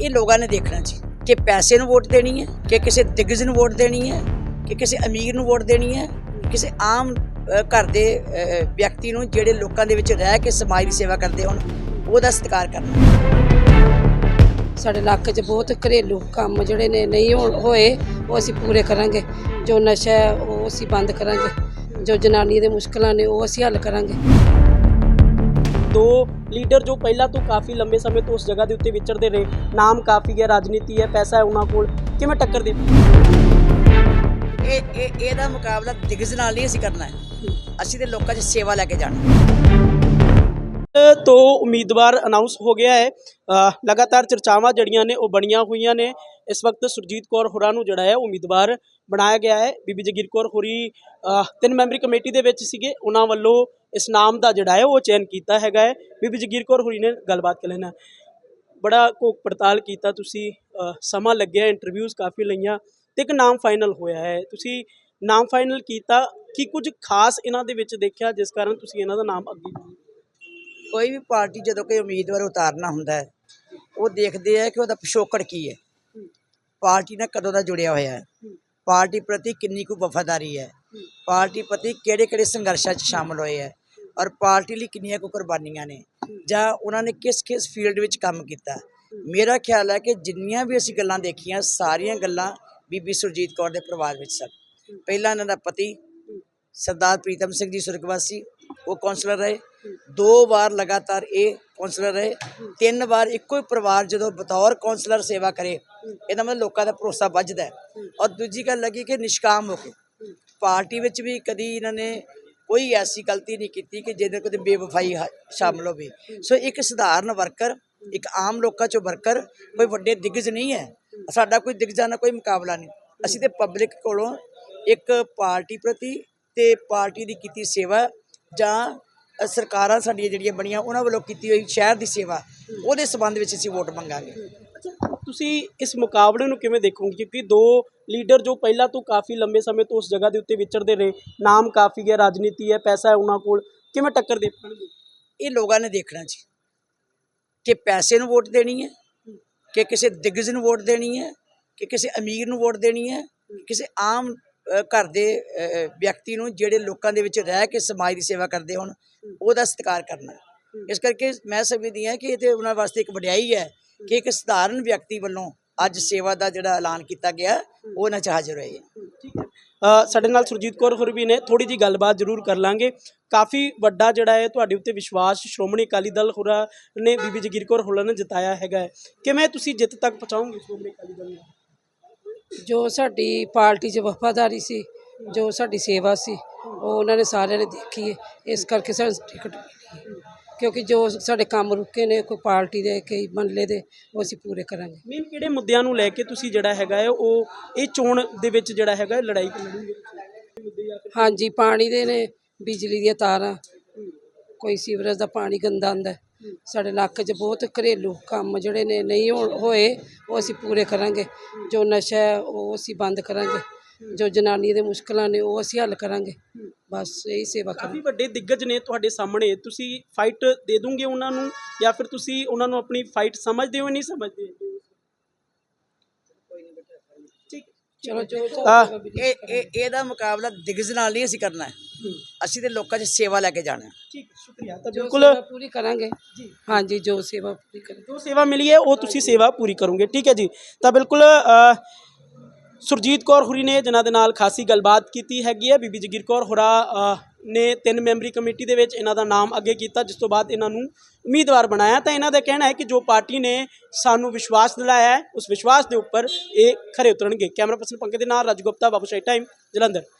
ਇਹ ਲੋਕਾਂ ਨੇ ਦੇਖਣਾ ਜੀ, ਕਿ ਪੈਸੇ ਨੂੰ ਵੋਟ ਦੇਣੀ ਹੈ, ਕਿ ਕਿਸੇ ਦਿੱਗਜ ਨੂੰ ਵੋਟ ਦੇਣੀ ਹੈ, ਕਿ ਕਿਸੇ ਅਮੀਰ ਨੂੰ ਵੋਟ ਦੇਣੀ ਹੈ, ਕਿਸੇ ਆਮ ਘਰ ਦੇ ਵਿਅਕਤੀ ਨੂੰ ਜਿਹੜੇ ਲੋਕਾਂ ਦੇ ਵਿੱਚ ਰਹਿ ਕੇ ਸਮਾਜ ਦੀ ਸੇਵਾ ਕਰਦੇ ਹੋਣ, ਉਹਦਾ ਸਤਿਕਾਰ ਕਰਨਾ। ਸਾਡੇ ਇਲਾਕੇ 'ਚ ਬਹੁਤ ਘਰੇਲੂ ਕੰਮ ਜਿਹੜੇ ਨੇ ਨਹੀਂ ਹੋਣ- ਹੋਏ, ਉਹ ਅਸੀਂ ਪੂਰੇ ਕਰਾਂਗੇ। ਜੋ ਨਸ਼ਾ ਉਹ ਅਸੀਂ ਬੰਦ ਕਰਾਂਗੇ। ਜੋ ਜਨਾਨੀ ਦੇ ਮੁਸ਼ਕਲਾਂ ਨੇ, ਉਹ ਅਸੀਂ ਹੱਲ ਕਰਾਂਗੇ। ਦੋ ਲੀਡਰ ਜੋ ਪਹਿਲਾਂ ਤੋਂ ਕਾਫੀ ਲੰਬੇ ਸਮੇਂ ਤੋਂ ਉਸ ਜਗ੍ਹਾ ਦੇ ਉੱਤੇ ਵਿਚਰਦੇ ਰਹੇ। ਨਾਮ ਕਾਫੀ ਹੈ ਰਾਜਨੀਤੀ ਹੈ ਪੈਸਾ ਹੈ ਉਹਨਾਂ ਕੋਲ। ਕਿਵੇਂ ਟੱਕਰ ਦੇ? ਇਹ ਇਹ ਇਹਦਾ ਮੁਕਾਬਲਾ ਦਿੱਗਜ ਨਾਲ ਨਹੀਂ ਅਸੀਂ ਕਰਨਾ ਹੈ। ਅਸੀਂ ਤੇ ਲੋਕਾਂ 'ਚ ਸੇਵਾ ਲੈ ਕੇ ਜਾਣਾ। ਤੋਂ ਉਮੀਦਵਾਰ ਅਨਾਉਂਸ ਹੋ ਗਿਆ ਹੈ। ਲਗਾਤਾਰ ਚਰਚਾਵਾਂ ਜੜੀਆਂ ਨੇ ਉਹ ਬਣੀਆਂ ਹੋਈਆਂ ਨੇ। ਇਸ ਵਕਤ ਸੁਰਜੀਤ ਕੌਰ ਹੋਰਾਂ ਨੂੰ ਜਿਹੜਾ ਹੈ ਉਮੀਦਵਾਰ ਬਣਾਇਆ ਗਿਆ ਹੈ। ਬੀਬੀ ਜਗੀਰ ਕੌਰ ਹੋਰੀ ਤਿੰਨ ਮੈਂਬਰੀ ਕਮੇਟੀ ਦੇ ਵਿੱਚ ਸੀਗੇ। ਉਹਨਾਂ ਵੱਲੋਂ ਇਸ ਨਾਮ ਦਾ ਜਿਹੜਾ ਹੈ ਉਹ ਚੈਨ ਕੀਤਾ ਹੈਗਾ ਹੈ। ਬੀਬੀ ਜਗੀਰ ਕੌਰ ਹੋਰੀ ਨੇ ਗੱਲਬਾਤ ਕਰ ਲੈਣਾ। ਬੜਾ ਘੋਖ ਪੜਤਾਲ ਕੀਤਾ ਤੁਸੀਂ। ਸਮਾਂ ਲੱਗਿਆ ਇੰਟਰਵਿਊਜ਼ ਕਾਫੀ ਲਈਆਂ ਤੇ ਇੱਕ ਨਾਮ ਫਾਈਨਲ ਹੋਇਆ ਹੈ। ਤੁਸੀਂ ਨਾਮ ਫਾਈਨਲ ਕੀਤਾ। ਕੀ ਕੁਝ ਖਾਸ ਇਹਨਾਂ ਦੇ ਵਿੱਚ ਦੇਖਿਆ, ਜਿਸ ਕਾਰਨ ਤੁਸੀਂ ਇਹਨਾਂ ਦਾ ਨਾਮ ਅੱਗੇ ਕੋਈ ਵੀ ਪਾਰਟੀ ਜਦੋਂ ਕੋਈ ਉਮੀਦਵਾਰ ਉਤਾਰਨਾ ਹੁੰਦਾ ਹੈ, ਉਹ ਦੇਖਦੇ ਆ ਕਿ ਉਹਦਾ ਪਿਛੋਕੜ ਕੀ ਹੈ। ਪਾਰਟੀ ਨਾਲ ਕਦੋਂ ਦਾ ਜੁੜਿਆ ਹੋਇਆ ਹੈ? ਪਾਰਟੀ ਪ੍ਰਤੀ ਕਿੰਨੀ ਕੁ ਵਫਾਦਾਰੀ ਹੈ? ਪਾਰਟੀ ਪ੍ਰਤੀ ਕਿਹੜੇ ਕਿਹੜੇ ਸੰਘਰਸ਼ਾਂ 'ਚ ਸ਼ਾਮਲ ਹੋਏ ਹੈ? ਔਰ ਪਾਰਟੀ ਲਈ ਕਿੰਨੀਆਂ ਕੁ ਕੁਰਬਾਨੀਆਂ ਨੇ? ਜਾਂ ਉਹਨਾਂ ਨੇ ਕਿਸ ਕਿਸ ਫੀਲਡ ਵਿੱਚ ਕੰਮ ਕੀਤਾ? ਮੇਰਾ ਖਿਆਲ ਹੈ ਕਿ ਜਿੰਨੀਆਂ ਵੀ ਅਸੀਂ ਗੱਲਾਂ ਦੇਖੀਆਂ, ਸਾਰੀਆਂ ਗੱਲਾਂ ਬੀਬੀ ਸੁਰਜੀਤ ਕੌਰ ਦੇ ਪਰਿਵਾਰ ਵਿੱਚ ਸਨ। ਪਹਿਲਾਂ ਇਹਨਾਂ ਦਾ ਪਤੀ ਸਰਦਾਰ ਪ੍ਰੀਤਮ ਸਿੰਘ ਜੀ ਸੁਰਗਵਾਸੀ ਉਹ ਕੌਂਸਲਰ ਰਹੇ। ਦੋ ਵਾਰ ਲਗਾਤਾਰ ਇਹ ਕੌਂਸਲਰ ਰਹੇ। ਤਿੰਨ ਵਾਰ ਇੱਕੋ ਹੀ ਪਰਿਵਾਰ ਜਦੋਂ ਬਤੌਰ ਕੌਂਸਲਰ ਸੇਵਾ ਕਰੇ, ਇਹਦਾ ਮਤਲਬ ਲੋਕਾਂ ਦਾ ਭਰੋਸਾ ਵੱਜਦਾ ਔਰ ਦੂਜੀ ਗੱਲ ਲੱਗੀ ਕਿ ਨਿਸ਼ਕਾਮ ਹੋ ਕੇ, ਪਾਰਟੀ ਵਿੱਚ ਵੀ ਕਦੀ ਇਹਨਾਂ ਨੇ ਕੋਈ ਐਸੀ ਗਲਤੀ ਨਹੀਂ ਕੀਤੀ ਕਿ ਜਿਹਦੇ ਕੋਲ ਬੇਵਫਾਈ ਹ- ਸ਼ਾਮਲ ਹੋਵੇ। ਸੋ ਇੱਕ ਸਧਾਰਨ ਵਰਕਰ, ਇੱਕ ਆਮ ਲੋਕਾਂ ਚੋਂ ਵਰਕਰ, ਕੋਈ ਵੱਡੇ ਦਿੱਗਜ ਨਹੀਂ ਹੈ। ਸਾਡਾ ਕੋਈ ਦਿੱਗਜਾਂ ਨਾਲ ਕੋਈ ਮੁਕਾਬਲਾ ਨਹੀਂ। ਅਸੀਂ ਤੇ ਪਬਲਿਕ ਕੋਲੋਂ ਇੱਕ ਪਾਰਟੀ ਪ੍ਰਤੀ ਤੇ ਪਾਰਟੀ ਦੀ ਕੀਤੀ ਸੇਵਾ ਜਾਂ ਸਰਕਾਰਾਂ ਸਾਡੀਆਂ ਜਿਹੜੀਆਂ ਬਣੀਆਂ ਉਹਨਾਂ ਵੱਲੋਂ ਕੀਤੀ ਹੋਈ ਸ਼ਹਿਰ ਦੀ ਸੇਵਾ ਉਹਦੇ ਸੰਬੰਧ ਵਿੱਚ ਅਸੀਂ ਵੋਟ ਮੰਗਾਂਗੇ। ਤੁਸੀਂ ਇਸ ਮੁਕਾਬਲੇ ਨੂੰ ਕਿਵੇਂ ਦੇਖੋਗੇ? ਕਿਉਂਕਿ ਦੋ ਲੀਡਰ ਜੋ ਪਹਿਲਾਂ ਤੋਂ ਕਾਫੀ ਲੰਬੇ ਸਮੇਂ ਤੋਂ ਉਸ ਜਗ੍ਹਾ ਦੇ ਉੱਤੇ ਵਿਚਰਦੇ ਰਹੇ ਨਾਮ ਕਾਫੀ ਹੈ ਰਾਜਨੀਤੀ ਹੈ ਪੈਸਾ ਹੈ ਉਹਨਾਂ ਕੋਲ ਕਿਵੇਂ ਟੱਕਰ ਦੇ ਪਾਣਗੇ ਇਹ ਲੋਕਾਂ ਨੇ ਦੇਖਣਾ ਜੀ ਕਿ ਪੈਸੇ ਨੂੰ ਵੋਟ ਦੇਣੀ ਹੈ ਕਿ ਕਿਸੇ ਦਿੱਗਜ ਨੂੰ ਵੋਟ ਦੇਣੀ ਹੈ ਕਿ ਕਿਸੇ ਅਮੀਰ ਨੂੰ ਵੋਟ ਦੇਣੀ ਹੈ ਕਿਸੇ ਆਮ ਘਰ ਦੇ ਵਿਅਕਤੀ ਨੂੰ ਜਿਹੜੇ ਲੋਕਾਂ ਦੇ ਵਿੱਚ ਰਹਿ ਕੇ ਸਮਾਜ ਦੀ ਸੇਵਾ ਕਰਦੇ ਹੋਣ ਉਹਦਾ ਸਤਿਕਾਰ ਕਰਨਾ ਇਸ ਕਰਕੇ ਮੈਂ ਸਮਝਦੀ ਹਾਂ ਕਿ ਇਹ ਤੇ ਉਹਨਾਂ ਵਾਸਤੇ ਇੱਕ ਵਡਿਆਈ ਹੈ ਕਿ ਇੱਕ ਸਧਾਰਨ ਵਿਅਕਤੀ ਵੱਲੋਂ ਅੱਜ ਸੇਵਾ ਦਾ ਜਿਹੜਾ ਐਲਾਨ ਕੀਤਾ ਗਿਆ ਉਹ ਨਾ ਹਾਜ਼ਰ ਹੋਏ। ਹੈ ਠੀਕ ਹੈ। ਸਾਡੇ ਨਾਲ ਸੁਰਜੀਤ ਕੌਰ ਹੋਰ ਵੀ ਨੇ ਥੋੜੀ ਜੀ ਗੱਲਬਾਤ ਜ਼ਰੂਰ ਕਰ ਲਾਂਗੇ। ਕਾਫੀ ਵੱਡਾ ਜਿਹੜਾ ਹੈ ਤੁਹਾਡੇ ਉੱਤੇ ਵਿਸ਼ਵਾਸ ਸ਼੍ਰੋਮਣੀ ਅਕਾਲੀ ਦਲ ਹੋਰਾਂ ਨੇ ਬੀਬੀ ਜਗੀਰ ਕੌਰ ਹੋਰਾਂ ਨੇ ਜਿਤਾਇਆ ਹੈਗਾ। ਕਿਵੇਂ ਤੁਸੀਂ ਜਿੱਤ ਤੱਕ ਪਹੁੰਚਾਓਗੇ ਸ਼੍ਰੋਮਣੀ ਅਕਾਲੀ ਦਲ ਨੂੰ? ਜੋ ਸਾਡੀ ਪਾਰਟੀ 'ਚ ਵਫਾਦਾਰੀ ਸੀ ਜੋ ਸਾਡੀ ਸੇਵਾ ਸੀ ਉਹ ਉਹਨਾਂ ਨੇ ਸਾਰਿਆਂ ਨੇ ਦੇਖੀ ਹੈ ਇਸ ਕਰਕੇ ਸਾਨੂੰ ਟਿਕਟ ਮਿਲੀ ਕਿਉਂਕਿ ਜੋ ਸਾਡੇ ਕੰਮ ਰੁਕੇ ਨੇ ਕੋਈ ਪਾਰਟੀ ਦੇ ਕਈ ਮਹੱਲੇ ਦੇ ਉਹ ਅਸੀਂ ਪੂਰੇ ਕਰਾਂਗੇ। ਮੇਨ ਕਿਹੜੇ ਮੁੱਦਿਆਂ ਨੂੰ ਲੈ ਕੇ ਤੁਸੀਂ ਜਿਹੜਾ ਹੈਗਾ ਹੈ ਉਹ ਇਹ ਚੋਣ ਦੇ ਵਿੱਚ ਜਿਹੜਾ ਹੈਗਾ ਹੈ ਲੜਾਈ ਲੜੋਗੇ ਹਾਂਜੀ ਪਾਣੀ ਦੇ ਨੇ ਬਿਜਲੀ ਦੀਆਂ ਤਾਰਾਂ। ਕੋਈ ਸੀਵਰੇਜ ਦਾ ਪਾਣੀ ਗੰਦਾ ਆਉਂਦਾ ਹੈ। ਸਾਡੇ ਇਲਾਕੇ 'ਚ ਬਹੁਤ ਘਰੇਲੂ ਕੰਮ ਜਿਹੜੇ ਨੇ ਨਹੀਂ ਹੋ ਹੋਏ, ਉਹ ਅਸੀਂ ਪੂਰੇ ਕਰਾਂਗੇ। ਜੋ ਨਸ਼ਾ ਹੈ, ਉਹ ਅਸੀਂ ਬੰਦ ਕਰਾਂਗੇ। ਜੋ ਜਨਾਨੀ ਦੇ ਮੁਸ਼ਕਲਾਂ ਨੇ, ਉਹ ਅਸੀਂ ਹੱਲ ਕਰਾਂਗੇ। ਬਸ ਇਹੀ ਸੇਵਾ ਕਾਫੀ ਵੱਡੇ ਦਿੱਗਜ ਨੇ ਤੁਹਾਡੇ ਸਾਹਮਣੇ। ਤੁਸੀਂ ਫਾਈਟ ਦੇ ਦੋਗੇ ਉਹਨਾਂ ਨੂੰ ਜਾਂ ਫਿਰ ਤੁਸੀਂ ਉਹਨਾਂ ਨੂੰ ਆਪਣੀ ਫਾਈਟ ਸਮਝਦੇ ਹੋ ਨਹੀਂ ਸਮਝਦੇ ਠੀਕ ਚਲੋ ਜੋ ਇਹ ਇਹ ਇਹਦਾ ਮੁਕਾਬਲਾ ਦਿੱਗਜ ਨਾਲ ਨਹੀਂ ਅਸੀਂ ਕਰਨਾ ਹੈ। ਅਸੀਂ ਤੇ ਲੋਕਾਂ 'ਚ ਸੇਵਾ ਲੈ ਕੇ ਜਾਣਾ ਹੈ। ਠੀਕ ਸ਼ੁਕਰੀਆ। ਤਾਂ ਬਿਲਕੁਲ ਪੂਰੀ ਕਰਾਂਗੇ। ਹਾਂਜੀ ਜੋ ਸੇਵਾ ਪੂਰੀ ਕਰਾਂਗੇ। ਜੋ ਸੇਵਾ ਮਿਲੀ ਹੈ ਉਹ ਤੁਸੀਂ ਸੇਵਾ ਪੂਰੀ ਕਰੋਗੇ। ਠੀਕ ਹੈ ਜੀ। ਤਾਂ ਬਿਲਕੁਲ ਸੁਰਜੀਤ ਕੌਰ ਹੁਰੀ ਨੇ ਜਿਨ੍ਹਾਂ ਦੇ ਨਾਲ ਖਾਸੀ ਗੱਲਬਾਤ ਕੀਤੀ ਹੈਗੀ ਹੈ। ਬੀਬੀ ਜਗੀਰ ਕੌਰ ਹੁਰਾ ਨੇ ਤਿੰਨ ਮੈਂਬਰੀ ਕਮੇਟੀ ਦੇ ਵਿੱਚ ਇਹਨਾਂ ਦਾ ਨਾਮ ਅੱਗੇ ਕੀਤਾ, ਜਿਸ ਤੋਂ ਬਾਅਦ ਇਹਨਾਂ ਨੂੰ ਉਮੀਦਵਾਰ ਬਣਾਇਆ। ਤਾਂ ਇਹਨਾਂ ਦਾ ਕਹਿਣਾ ਹੈ ਕਿ ਜੋ ਪਾਰਟੀ ਨੇ ਸਾਨੂੰ ਵਿਸ਼ਵਾਸ ਦਿਲਾਇਆ ਉਸ ਵਿਸ਼ਵਾਸ ਦੇ ਉੱਪਰ ਇਹ ਖਰੇ ਉਤਰਨਗੇ। ਕੈਮਰਾ ਪਰਸਨ ਪੰਕਜ ਦੇ ਨਾਲ ਰਾਜਗੁਪਤਾ ਬਾਬੂ ਸ਼ਾਹੀ ਟਾਈਮ ਜਲੰਧਰ।